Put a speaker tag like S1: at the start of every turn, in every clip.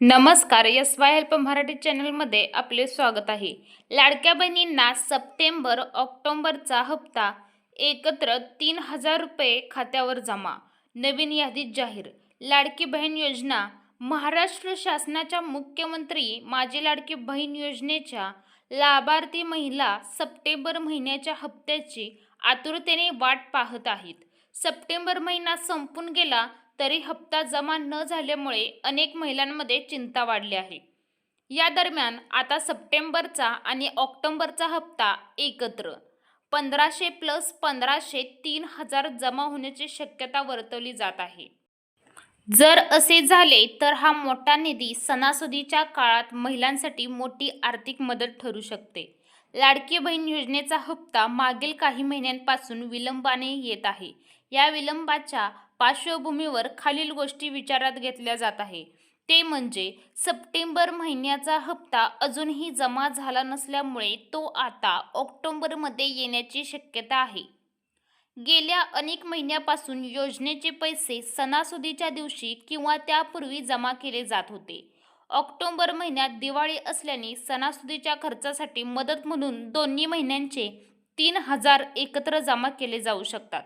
S1: नमस्कार S Y help Marathi चॅनलमध्ये आपले स्वागत आहे. लाडक्या बहिणींना सप्टेंबर ऑक्टोंबरचा हप्ता एकत्र तीन हजार रुपये खात्यावर जमा. नवीन यादीत जाहीर. लाडकी बहीण योजना. महाराष्ट्र शासनाच्या मुख्यमंत्री माझी लाडकी बहीण योजनेच्या लाभार्थी महिला सप्टेंबर महिन्याच्या हप्त्याची आतुरतेने वाट पाहत आहेत. सप्टेंबर महिना संपून गेला तरी हप्ता जमा न झाल्यामुळे अनेक महिलांमध्ये चिंता वाढली आहे. या दरम्यान आता सप्टेंबरचा आणि ऑक्टोबरचा हप्ता एकत्र. पंधराशे प्लस पंधराशे तीन हजार जमा होण्याची शक्यता वर्तवली जात आहे. जर असे झाले तर हा मोठा निधी सणासुदीच्या काळात महिलांसाठी मोठी आर्थिक मदत ठरू शकते. लाडकी बहीण योजनेचा हप्ता मागील काही महिन्यांपासून विलंबाने येत आहे. या विलंबाच्या पार्श्वभूमीवर खालील गोष्टी विचारात घेतल्या जात आहे. ते म्हणजे सप्टेंबर महिन्याचा हप्ता अजूनही जमा झाला नसल्यामुळे तो आता ऑक्टोबरमध्ये येण्याची शक्यता आहे. गेल्या अनेक महिन्यापासून योजनेचे पैसे सणासुदीच्या दिवशी किंवा त्यापूर्वी जमा केले जात होते. ऑक्टोबर महिन्यात दिवाळी असल्याने सणासुदीच्या खर्चासाठी मदत म्हणून दोन्ही महिन्यांचे तीन हजार एकत्र जमा केले जाऊ शकतात.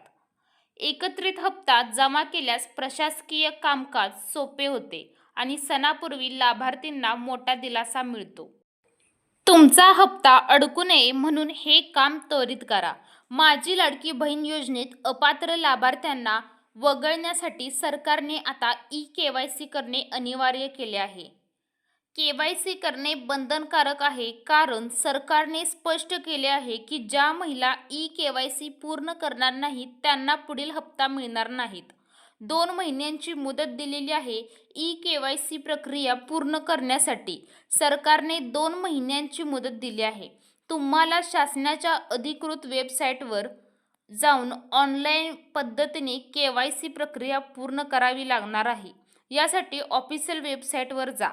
S1: एकत्रित हप्ता जमा केल्यास प्रशासकीय कामकाज सोपे होते आणि सणापूर्वी लाभार्थींना मोठा दिलासा मिळतो. तुमचा हप्ता अडकू नये म्हणून हे काम त्वरित करा. माझी लाडकी बहीण योजनेत अपात्र लाभार्थ्यांना वगळण्यासाठी सरकारने आता ई के वाय सी करणे अनिवार्य केले आहे. के वाय सी करणे बंधनकारक आहे. कारण सरकारने स्पष्ट केले आहे की ज्या महिला ई के वाय सी पूर्ण करणार नाहीत त्यांना पुढील हप्ता मिळणार नाहीत. दोन महिन्यांची मुदत दिलेली आहे ई के वाय सी प्रक्रिया पूर्ण करण्यासाठी. सरकारने दोन महिन्यांची मुदत दिली आहे. तुम्हाला शासनाच्या अधिकृत वेबसाईटवर जाऊन ऑनलाईन पद्धतीने के वाय सी प्रक्रिया पूर्ण करावी लागणार आहे. यासाठी ऑफिशियल वेबसाईटवर जा.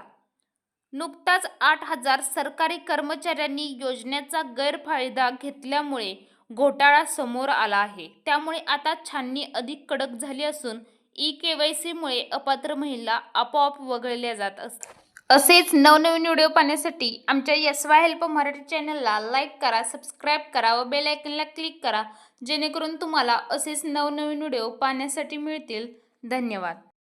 S1: नुकताच आठ हजार सरकारी कर्मचाऱ्यांनी योजनेचा गैरफायदा घेतल्यामुळे घोटाळा समोर आला आहे. त्यामुळे आता छाननी अधिक कडक झाली असून ई के वाय सीमुळे अपात्र महिला आपोआप वगळल्या जात असतात असेच नवनवीन व्हिडिओ पाहण्यासाठी आमच्या यस वाय हेल्प मराठी चॅनलला लाईक करा सबस्क्राईब करा व बेल आयकनला क्लिक करा जेणेकरून तुम्हाला असेच नवनवीन व्हिडिओ पाहण्यासाठी मिळतील. धन्यवाद.